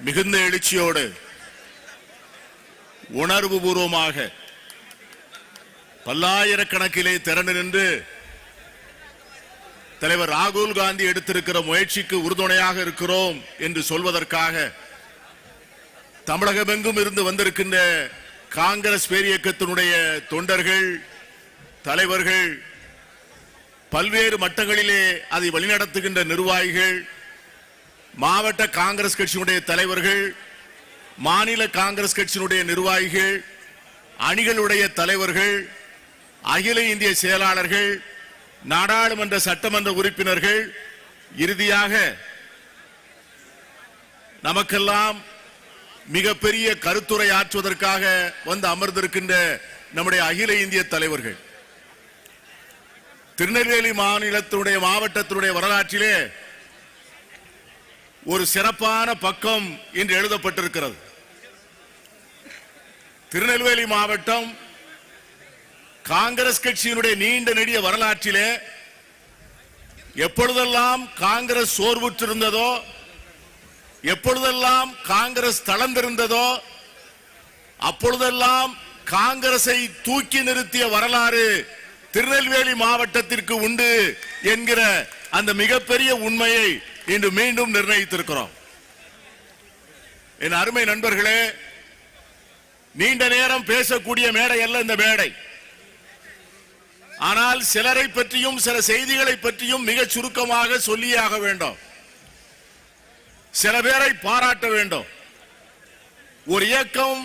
மிகுந்த எழுச்சியோடு உணர்வு பூர்வமாக பல்லாயிரக்கணக்கிலே திரண்டு நின்று தலைவர் ராகுல் காந்தி எடுத்திருக்கிற முயற்சிக்கு உறுதுணையாக இருக்கிறோம் என்று சொல்வதற்காக தமிழகமெங்கும் இருந்து வந்திருக்கின்ற காங்கிரஸ் பேரியக்கத்தினுடைய தொண்டர்கள் தலைவர்கள் பல்வேறு மட்டங்களிலே அதை வழிநடத்துகின்ற நிர்வாகிகள் மாவட்ட காங்கிரஸ் கட்சியினுடைய தலைவர்கள் மாநில காங்கிரஸ் கட்சியினுடைய நிர்வாகிகள் அணிகளுடைய தலைவர்கள் அகில இந்திய செயலாளர்கள் நாடாளுமன்ற சட்டமன்ற உறுப்பினர்கள் இறுதியாக நமக்கெல்லாம் மிகப்பெரிய கருத்துரை ஆற்றுவதற்காக வந்து அமர்ந்திருக்கின்ற நம்முடைய அகில இந்திய தலைவர்கள். திருநெல்வேலி மாநிலத்தினுடைய மாவட்டத்தினுடைய வரலாற்றிலே ஒரு சிறப்பான பக்கம் இன்று எழுதப்பட்டிருக்கிறது. திருநெல்வேலி மாவட்டம் காங்கிரஸ் கட்சியினுடைய நீண்ட நெடிய வரலாற்றிலே எப்பொழுதெல்லாம் காங்கிரஸ் சோர்வுற்றிருந்ததோ எப்பொழுதெல்லாம் காங்கிரஸ் தளர்ந்திருந்ததோ அப்பொழுதெல்லாம் காங்கிரஸை தூக்கி நிறுத்திய வரலாறு திருநெல்வேலி மாவட்டத்திற்கு உண்டு என்கிற அந்த மிகப்பெரிய உண்மையை இன்று மீண்டும் நிர்ணயித்திருக்கிறோம். என் அருமை நண்பர்களே நீண்ட நேரம் பேசக்கூடிய மேடை அல்ல இந்த மேடை. ஆனால் சிலரை பற்றியும் சில செய்திகளை பற்றியும் மிக சுருக்கமாக சொல்லியாக வேண்டும். சில பேரை பாராட்ட வேண்டும். ஒரு இயக்கம்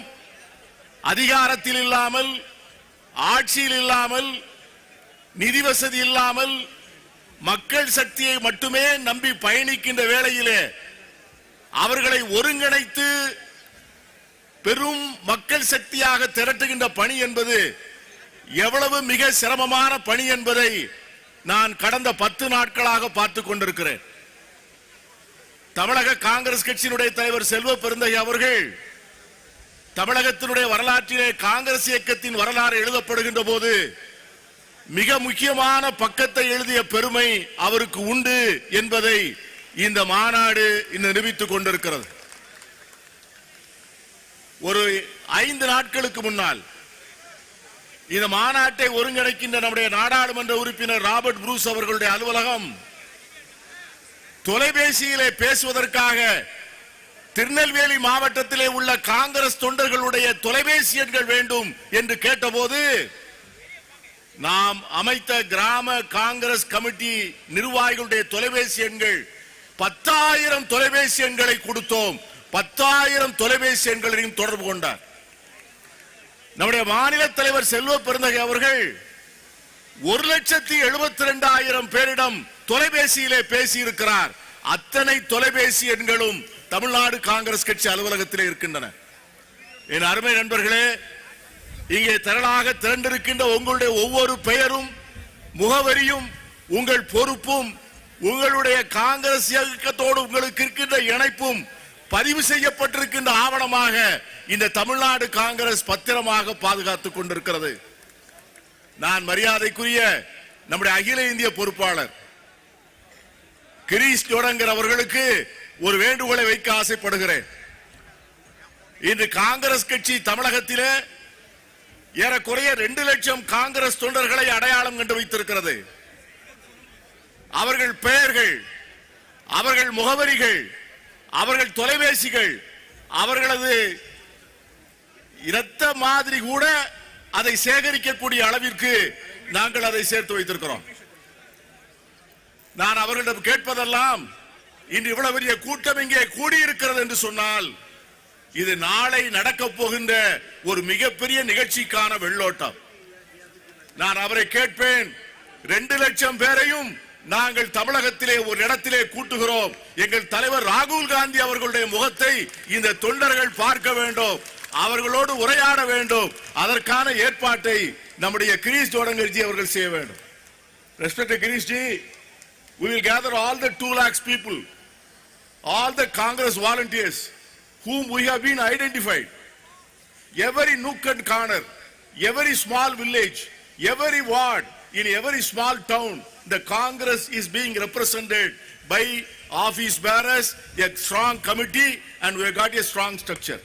அதிகாரத்தில் இல்லாமல் ஆட்சியில் இல்லாமல் நிதி வசதி இல்லாமல் மக்கள் சக்தியை மட்டுமே நம்பி பயணிக்கின்ற வேளையிலே அவர்களை ஒருங்கிணைத்து பெரும் மக்கள் சக்தியாக திரட்டுகின்ற பணி என்பது எவ்வளவு மிக சிரமமான பணி என்பதை நான் கடந்த பத்து நாட்களாக பார்த்து கொண்டிருக்கிறேன். தமிழக காங்கிரஸ் கட்சியினுடைய தலைவர் செல்வ பெருந்தகை அவர்கள் தமிழகத்தினுடைய வரலாற்றிலே காங்கிரஸ் இயக்கத்தின் வரலாறு எழுதப்படுகின்ற போது மிக முக்கியமான பக்கத்தை எழுதிய பெருமை அவருக்கு உண்டு என்பதை இந்த மாநாடு இன்று நிரூபித்துக் கொண்டிருக்கிறது. ஒரு ஐந்து நாட்களுக்கு முன்னால் இந்த மாநாட்டை ஒருங்கிணைக்கின்ற நம்முடைய நாடாளுமன்ற உறுப்பினர் ராபர்ட் புரூஸ் அவர்களுடைய அலுவலகம் தொலைபேசியிலே பேசுவதற்காக திருநெல்வேலி மாவட்டத்திலே உள்ள காங்கிரஸ் தொண்டர்களுடைய தொலைபேசி எண்கள் வேண்டும் என்று கேட்டபோது நாம் அமைத்த கிராம காங்கிரஸ் கமிட்டி நிர்வாகிகளுடைய தொலைபேசி எண்கள் பத்தாயிரம் தொலைபேசி எண்களை கொடுத்தோம். பத்தாயிரம் தொலைபேசி எண்களையும் தொடர்பு கொண்டார். நம்முடைய மாநில தலைவர் செல்வ பெருந்தகை அவர்கள் ஒரு லட்சத்தி எழுபத்தி ரெண்டாயிரம் பேரிடம் தொலைபேசியிலே பேசியிருக்கிறார். அத்தனை தொலைபேசி எண்களும் தமிழ்நாடு காங்கிரஸ் கட்சி அலுவலகத்திலே இருக்கின்றன. என் அருமை நண்பர்களே இங்கே திரளாக திரண்டிருக்கின்ற உங்களுடைய ஒவ்வொரு பெயரும் முகவரியும் உங்கள் பொறுப்பும் உங்களுடைய காங்கிரஸ் இயக்கத்தோடு உங்களுக்கு இருக்கின்ற இணைப்பும் பதிவு செய்யப்பட்டிருக்கின்ற ஆவணமாக இந்த தமிழ்நாடு காங்கிரஸ் பத்திரமாக பாதுகாத்துக் கொண்டிருக்கிறது. நான் மரியாதைக்குரிய நம்முடைய அகில இந்திய பொறுப்பாளர் கிரீஷ் ஜோடங்கர் அவர்களுக்கு ஒரு வேண்டுகோளை வைக்க ஆசைப்படுகிறேன். இன்று காங்கிரஸ் கட்சி தமிழகத்திலே ஏறக்குறைய ரெண்டு லட்சம் காங்கிரஸ் தொண்டர்களை அடையாளம் கண்டு வைத்திருக்கிறது. அவர்கள் பெயர்கள் அவர்கள் முகவரிகள் அவர்கள் தொலைபேசிகள் அவர்களது இரத்த மாதிரி கூட அதை சேகரிக்கக்கூடிய அளவிற்கு நாங்கள் அதை சேர்த்து வைத்திருக்கிறோம். நான் அவர்களிடம் கேட்பதெல்லாம் இன்று இவ்வளவு பெரிய கூட்டம் இங்கே கூடியிருக்கிறது என்று சொன்னால் இது நாளை நடக்க போகின்ற ஒரு மிகப்பெரிய நிகழ்ச்சிக்கான வெள்ளோட்டம். நான் அவரை கேட்பேன் ரெண்டு லட்சம் பேரையும் நாங்கள் தமிழகத்திலே ஒரு இடத்திலே கூட்டுகிறோம். எங்கள் தலைவர் ராகுல் காந்தி அவர்களுடைய முகத்தை இந்த தொண்டர்கள் பார்க்க வேண்டும் அவர்களோடு உரையாட வேண்டும். அதற்கான ஏற்பாட்டை நம்முடைய கிரீஷ் ஜோடங்கர்ஜி அவர்கள் செய்ய வேண்டும். Respect Girish ji we will gather all the 2 lakhs people all the congress volunteers. whom we have been identified every nook and corner every small village every ward in every small town the congress is being represented by office bearers, a strong committee, and we have got a strong structure.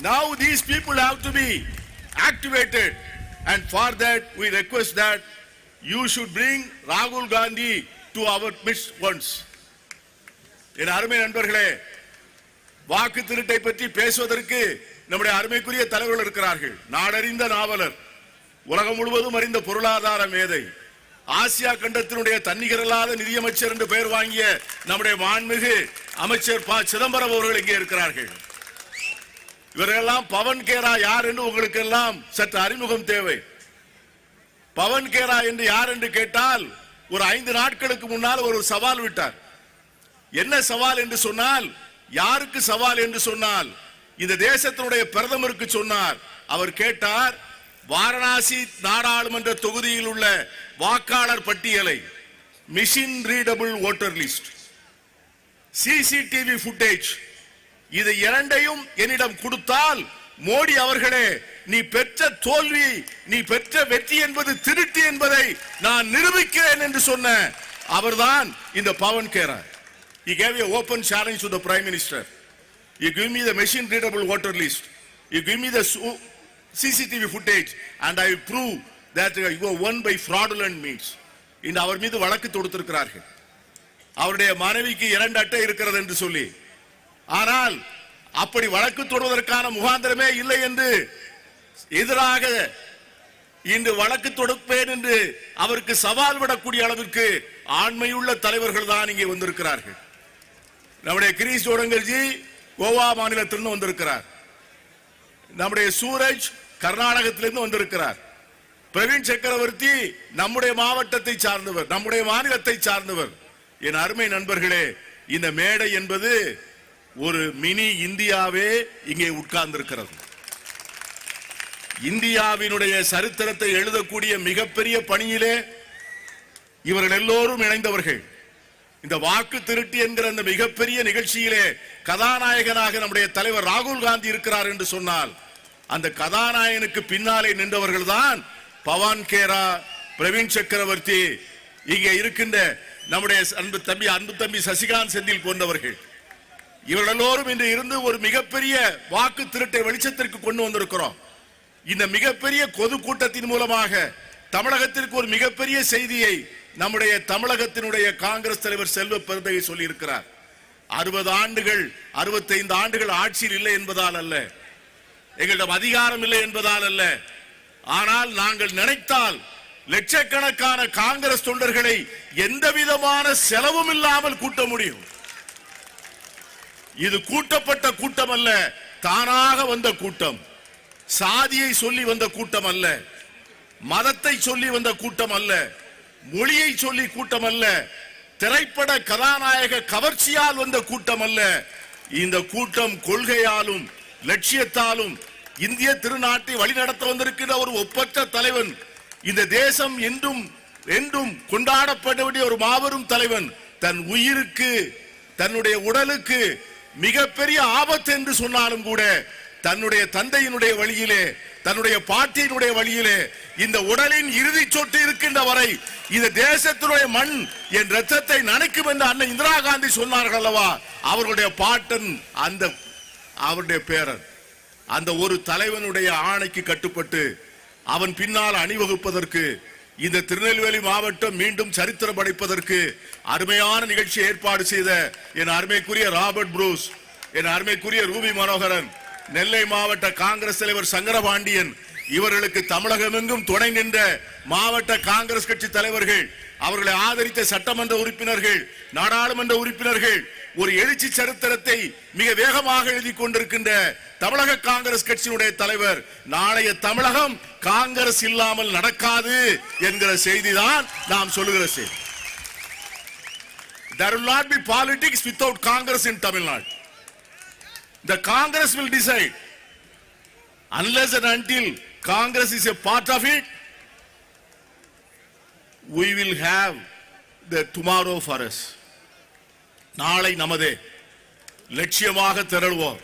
Now these people have to be activated, and for that we request that you should bring Rahul Gandhi to our midst once. என் அருமை நண்பர்களே வாக்கு திருட்டை பற்றி பேசுவதற்கு நம்முடைய அருமைக்குரிய தலைவர்கள் இருக்கிறார்கள். நாடறிந்த நாவலர் உலகம் முழுவதும் அறிந்த பொருளாதார மேதை ஆசியா கண்டத்தினுடைய தன்னிகரல்லாத நிதியமைச்சர் என்று பெயர் வாங்கிய நம்முடைய மாண்புமிகு அமைச்சர் ப. சிதம்பரம் அவர்கள் இங்கே இருக்கிறார்கள். இவர்களெல்லாம் பவன் கேரா யார் என்று உங்களுக்கு எல்லாம் சற்று அறிமுகம் தேவை. பவன் கேரா என்று யார் என்று கேட்டால் ஒரு ஐந்து நாட்களுக்கு முன்னால் ஒரு சவால் விட்டார். என்ன சவால் என்று சொன்னால் யாருக்கு சவால் என்று சொன்னால் இந்த தேசத்தினுடைய பிரதமருக்கு சொன்னார். அவர் கேட்டார் வாரணாசி நாடாளுமன்ற தொகுதியில் உள்ள வாக்காளர் பட்டியலை machine readable voter list CCTV footage இது இரண்டையும் என்னிடம் கொடுத்தால் மோடி அவர்களே நீ பெற்ற தோல்வி நீ பெற்ற வெற்றி என்பது திருட்டு என்பதை நான் நிரூபிக்கிறேன் என்று சொன்ன அவர்தான் இந்த Pawan Khera He gave a open challenge to the Prime Minister. You give me the machine readable voter list. You give me the CCTV footage and I will prove that uh, you are won by fraudulent means. இந்த அவர் மீது வழக்கு தொடுத்திருக்கிறார்கள் அவருடைய மனைவிக்கு இரண்டு அட்டை இருக்கிறது என்று சொல்லி ஆனால் அப்படி வழக்கு தொடுவதற்கான முகாந்திரமே இல்லை என்று எதிராக இன்று வழக்கு தொடுப்பேன் என்று அவருக்கு சவால் விடக்கூடிய அளவிற்கு ஆண்மையுள்ள தலைவர்கள் தான் இங்கே வந்திருக்கிறார்கள் நம்முடைய கிரீஷ் ஜோடங்கர்ஜி கோவா மாநிலத்திலிருந்து வந்திருக்கிறார். நம்முடைய சூரஜ் கர்நாடகத்திலிருந்து வந்திருக்கிறார். பிரவீன் சக்கரவர்த்தி நம்முடைய மாவட்டத்தை சார்ந்தவர் நம்முடைய மாநிலத்தை சார்ந்தவர். என் அருமை நண்பர்களே இந்த மேடை என்பது ஒரு மினி இந்தியாவே இங்கே உட்கார்ந்திருக்கிறது. இந்தியாவினுடைய சரித்திரத்தை எழுதக்கூடிய மிகப்பெரிய பணியிலே இவர்கள் எல்லோரும் இணைந்தவர்கள். இந்த வாக்கு திருட்டு என்கிற அந்த மிகப்பெரிய நிகழ்ச்சியிலே கதாநாயகனாக நம்முடைய தலைவர் ராகுல் காந்தி இருக்கிறார் என்று சொன்னால் அந்த கதாநாயகனுக்கு பின்னாலே நின்றவர்கள் தான் பவான் கேரா பிரவீன் சக்கரவர்த்தி இங்கே இருக்கின்ற நம்முடைய அன்பு தம்பி அன்பு தம்பி சசிகாந்த் செந்தில் போன்றவர்கள். இவர்கள் எல்லோரும் இன்று இருந்து ஒரு மிகப்பெரிய வாக்கு திருட்டை வெளிச்சத்திற்கு கொண்டு வந்திருக்கிறோம். இந்த மிகப்பெரிய பொது கூட்டத்தின் மூலமாக தமிழகத்திற்கு ஒரு மிகப்பெரிய செய்தியை நம்முடைய தமிழகத்தினுடைய காங்கிரஸ் தலைவர் செல்வ பெருந்தகை சொல்லி இருக்கிறார் அறுபது ஆண்டுகள் அறுபத்தைந்து ஆண்டுகள் ஆட்சியில் இல்லை என்பதால் அல்ல. எங்களிடம் அதிகாரம் இல்லை என்பதால் அல்ல. ஆனால் நாங்கள் நினைத்தால் லட்சக்கணக்கான காங்கிரஸ் தொண்டர்களை எந்த விதமான செலவும் இல்லாமல் கூட்ட முடியும். இது கூட்டப்பட்ட கூட்டம் அல்ல தானாக வந்த கூட்டம். சாதியை சொல்லி வந்த கூட்டம் அல்ல மதத்தை சொல்லி வந்த கூட்டம் அல்ல. மொழியை சொல்லி கூட்டம் அல்ல திரைப்பட கதாநாயக கவர்ச்சியால் வந்த கூட்டம் அல்ல இந்த கூட்டம் கொள்கையாலும் லட்சியத்தாலும் இந்திய திருநாட்டை வழிநடத்த வந்திருக்கிற ஒரு ஒப்பற்ற தலைவன் இந்த தேசம் என்றும் என்றும் கொண்டாடப்பட வேண்டிய ஒரு மாபெரும் தலைவன் தன் உயிருக்கு தன்னுடைய உடலுக்கு மிகப்பெரிய ஆபத்து என்று சொன்னாலும் கூட தன்னுடைய தந்தையினுடைய வழியிலே தன்னுடைய பாட்டியினுடைய வழியிலே இந்த உடலின் இறுதி சொட்டு இருக்கின்ற வரை இந்த தேசத்தினுடைய மண் என் ரத்தத்தை நனைக்கும் என்று அண்ணன் இந்திரா காந்தி சொன்னார்கள் அல்லவா? அவர்களுடைய பாட்டன் அந்த அவருடைய பேரன். அந்த ஒரு தலைவனுடைய ஆணைக்கு கட்டுப்பட்டு அவன் பின்னால் அணிவகுப்பதற்கு இந்த திருநெல்வேலி மாவட்டம் மீண்டும் சரித்திரம் படைப்பதற்கு அருமையான நிகழ்ச்சி ஏற்பாடு செய்த என் அருமைக்குரிய ராபர்ட் புரூஸ் என் அருமைக்குரிய ரூபி மனோகரன் நெல்லை மாவட்ட காங்கிரஸ் தலைவர் சங்கரபாண்டியன் இவர்களுக்கு தமிழகமெங்கும் துணை நின்ற மாவட்ட காங்கிரஸ் கட்சி தலைவர்கள் அவர்களை ஆதரித்த சட்டமன்ற உறுப்பினர்கள் நாடாளுமன்ற உறுப்பினர்கள் ஒரு எழுச்சி சரித்திரத்தை மிக வேகமாக எழுதி கொண்டிருக்கின்ற தமிழக காங்கிரஸ் கட்சியினுடைய தலைவர் நாளைய தமிழகம் காங்கிரஸ் இல்லாமல் நடக்காது என்கிற செய்திதான் நாம் சொல்லுகிற செய்தி There will not be politics without Congress in Tamil Nadu. The Congress will decide. Unless and until Congress is a part of it, we will have the tomorrow for us. நாளை நமதே. லட்சியமாக திரள்வோம்.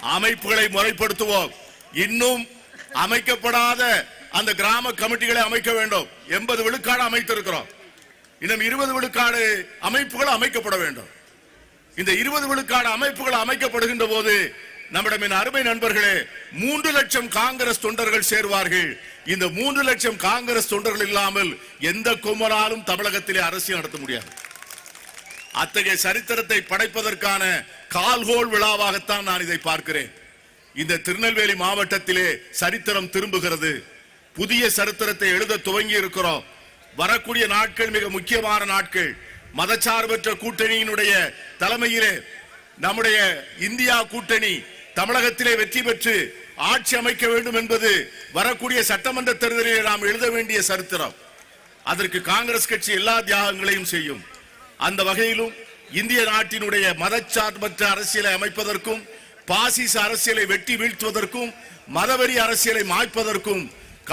அமைப்புகளை முறைப்படுத்துவோம். இன்னும் அமைக்கப்படாத அந்த கிராம கமிட்டிகளை அமைக்க வேண்டும். எண்பது விழுக்காடு அமைத்திருக்கிறோம். இன்னும் இருபது விழுக்காடு அமைப்புகள் அமைக்கப்பட வேண்டும். இந்த இருபது அமைப்புகள் அமைக்கப்படுகின்ற போது நம்மிடம் என் அருமை நண்பர்களே மூன்று லட்சம் காங்கிரஸ் தொண்டர்கள் சேர்வார்கள். இந்த மூன்று லட்சம் காங்கிரஸ் தொண்டர்கள் இல்லாமல் எந்த குமராலும் தமிழகத்திலே அரசியல் நடத்த முடியாது. அத்தகைய சரித்திரத்தை படைப்பதற்கான கால்கோல் விழாவாகத்தான் நான் இதை பார்க்கிறேன். இந்த திருநெல்வேலி மாவட்டத்திலே சரித்திரம் திரும்புகிறது. புதிய சரித்திரத்தை எழுத துவங்கி இருக்கிறோம் வரக்கூடிய நாட்கள் மிக முக்கியமான நாட்கள். மதச்சார்பற்ற கூட்டணியினுடைய தலைமையிலே நம்முடைய இந்தியா கூட்டணி தமிழகத்திலே வெற்றி பெற்று ஆட்சி அமைக்க வேண்டும் என்பது வரக்கூடிய சட்டமன்ற தேர்தலில் நாம் எழுத வேண்டிய சரித்திரம். அதற்கு காங்கிரஸ் கட்சி எல்லா தியாகங்களையும் செய்யும். அந்த வகையிலும் இந்திய நாட்டினுடைய மதச்சார்பற்ற அரசியலை அமைப்பதற்கும் பாசிச அரசியலை வெட்டி வீழ்த்துவதற்கும் மதவெறி அரசியலை மாய்ப்பதற்கும்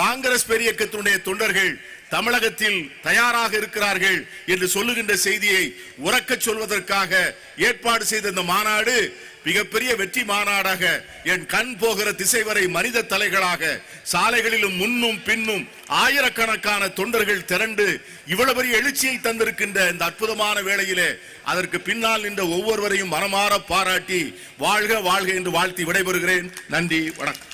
காங்கிரஸ் பெரியக்கத்தினுடைய தொண்டர்கள் தமிழகத்தில் தயாராக இருக்கிறார்கள் என்று சொல்லுகின்ற செய்தியை உறக்கச் சொல்வதற்காக ஏற்பாடு செய்த இந்த மாநாடு மிகப்பெரிய வெற்றி மாநாடாக என் கண் போகிற திசை வரை மனித தலைகளாக சாலைகளிலும் முன்னும் பின்னும் ஆயிரக்கணக்கான தொண்டர்கள் திரண்டு இவ்வளவு பெரிய எழுச்சியை தந்திருக்கின்ற இந்த அற்புதமான வேளையிலே அதற்கு பின்னால் நின்ற ஒவ்வொருவரையும் மனமாற பாராட்டி வாழ்க வாழ்க என்று வாழ்த்தி விடைபெறுகிறேன். நன்றி வணக்கம்.